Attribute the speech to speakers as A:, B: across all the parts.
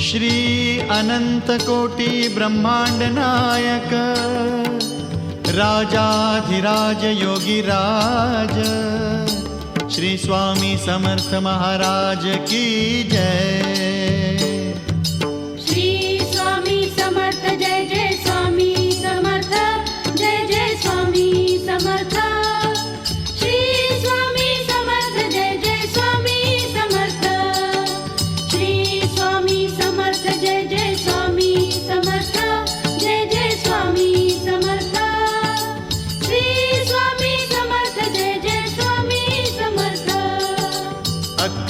A: श्री अनंत कोटि ब्रह्मांड नायक राजाधिराज योगिराज श्री स्वामी समर्थ महाराज की जय।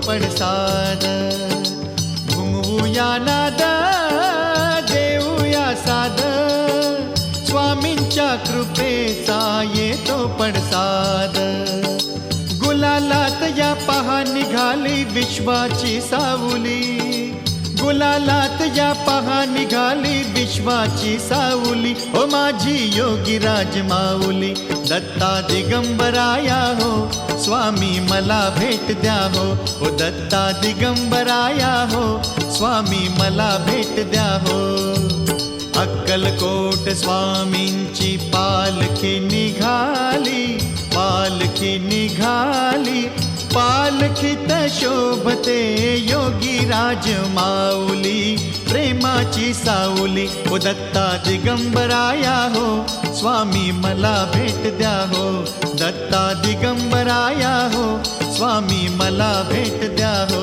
A: येतो पडसाद घुमवूया नाद देऊया साद. स्वामींच्या कृपेचा येतो पडसाद. गुलालात या पहा निघाली विश्वाची सावली. गुलालात या पहा निघाली विश्वाची सावली हो माझी योगी राज माऊली दत्ता दिगंबराया हो, स्वामी मला भेट द्या हो हो दत्ता दिगंबराया हो, स्वामी मला भेट द्या हो. अक्कलकोट स्वामींची पालखी निघाली पालखी निघाली, पालखीत शोभते योगी राज प्रेमाची सावली, ओ दत्ता दिगंबराया हो, स्वामी मला भेट द्या हो. दत्ता दिगंबराया हो, स्वामी मला भेट द्या हो.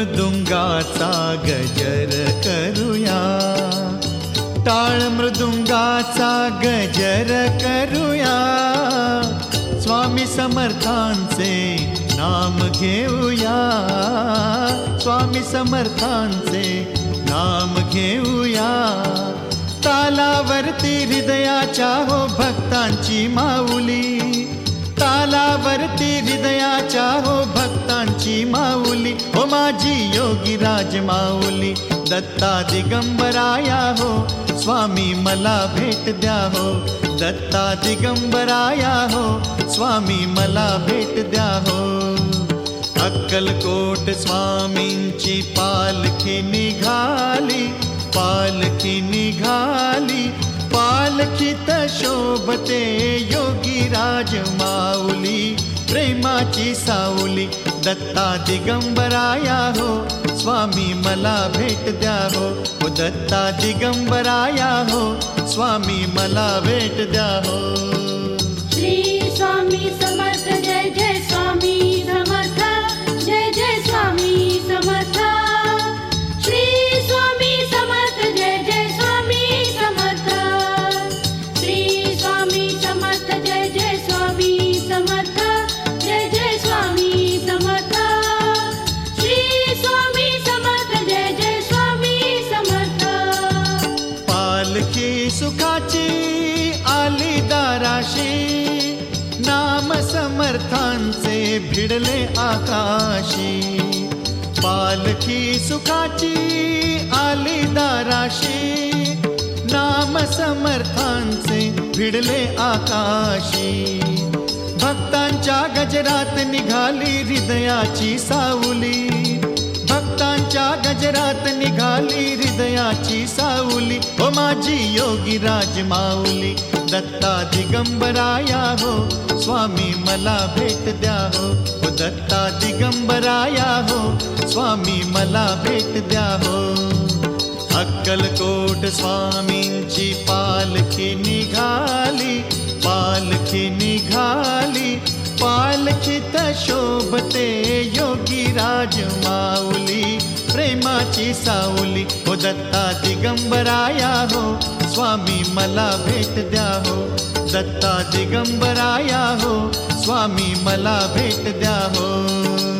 A: मृदुंगाचा गजर करूया। टाळ मृदुंगाचा गजर करूया। स्वामी समर्थांचे नाम घेऊया। स्वामी समर्थांचे नाम घेऊया। तालावरती हृदयाच्या हो भक्तांची माऊली। तालावरती हृदयाच्या हो भक्तांची माऊली। हो माझी योगी राज माऊली, दत्ता दिगंबराया हो। स्वामी मला भेट द्या हो, दत्ता दिगंबराया हो। स्वामी मला भेट द्या हो। अक्कलकोट स्वामींची पालखी निघाली पालखी निघाली। पालखीत शोभते योगी राज माऊली प्रेमाची सावली दत्ता दिगंबराया हो स्वामी मला भेट द्या हो दत्ता दिगंबराया हो स्वामी मला भेट द्या हो।
B: श्री स्वामी समर्थ जय जय स्वामी
A: राम समर्थांचे भिडले आकाशी. पालखी सुखाची आली दाराशी. नाम समर्थांचे भिडले आकाशी. भक्तांच्या गजरात निघाली हृदयाची सावली. भक्तांच्या गजरात निघाली हृदयाची सावली. ओ माझी योगी राजमाऊली दत्ता दिगंबराया हो, स्वामी मला भेट द्या हो। ओ दत्ता दिगंबराया हो, स्वामी मला भेट द्या हो। अक्कलकोट स्वामींची पालखी निघाली पालखी निघाली। पालखीत शोभते योगी राज माऊली। प्रेमाची सावली, हो दत्ता दिगंबराया हो, स्वामी मला भेट द्या हो. दत्ता दिगंबराया हो, स्वामी मला भेट द्या हो.